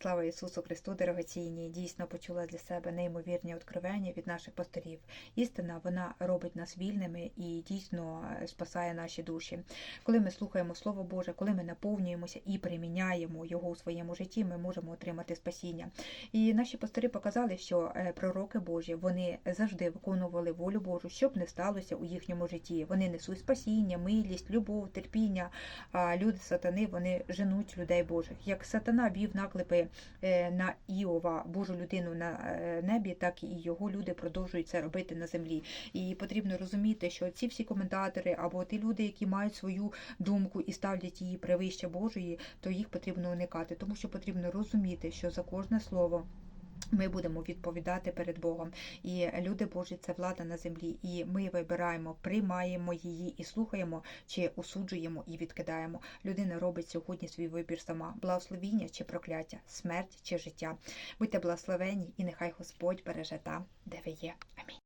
Слава Ісусу Христу, дорогоцінні! Дійсно почула для себе неймовірні откровення від наших пасторів. Істина вона робить нас вільними і дійсно е, спасає наші душі. Коли ми слухаємо Слово Боже, коли ми наповнюємося і приміняємо його у своєму житті, ми можемо отримати спасіння. І наші пастори показали, що е, пророки Божі вони завжди виконували волю Божу, щоб не сталося у їхньому житті. Вони несуть спасіння, милість, любов, терпіння. А люди сатани вони женуть людей Божих. Як сатана вів наклепи на Іова, Божу людину на е, небі, так і його люди продовжують це робити на землі. І потрібно розуміти, що ці всі коментатори або ті люди, які мають свою думку і ставлять її превище Божої, то їх потрібно уникати, тому що потрібно розуміти, що за кожне слово. Ми будемо відповідати перед Богом, і люди Божі це влада на землі. І ми вибираємо, приймаємо її і слухаємо, чи осуджуємо і відкидаємо. Людина робить сьогодні свій вибір сама: благословіння чи прокляття, смерть чи життя. Будьте благословені, і нехай Господь береже там, де ви є. Амінь.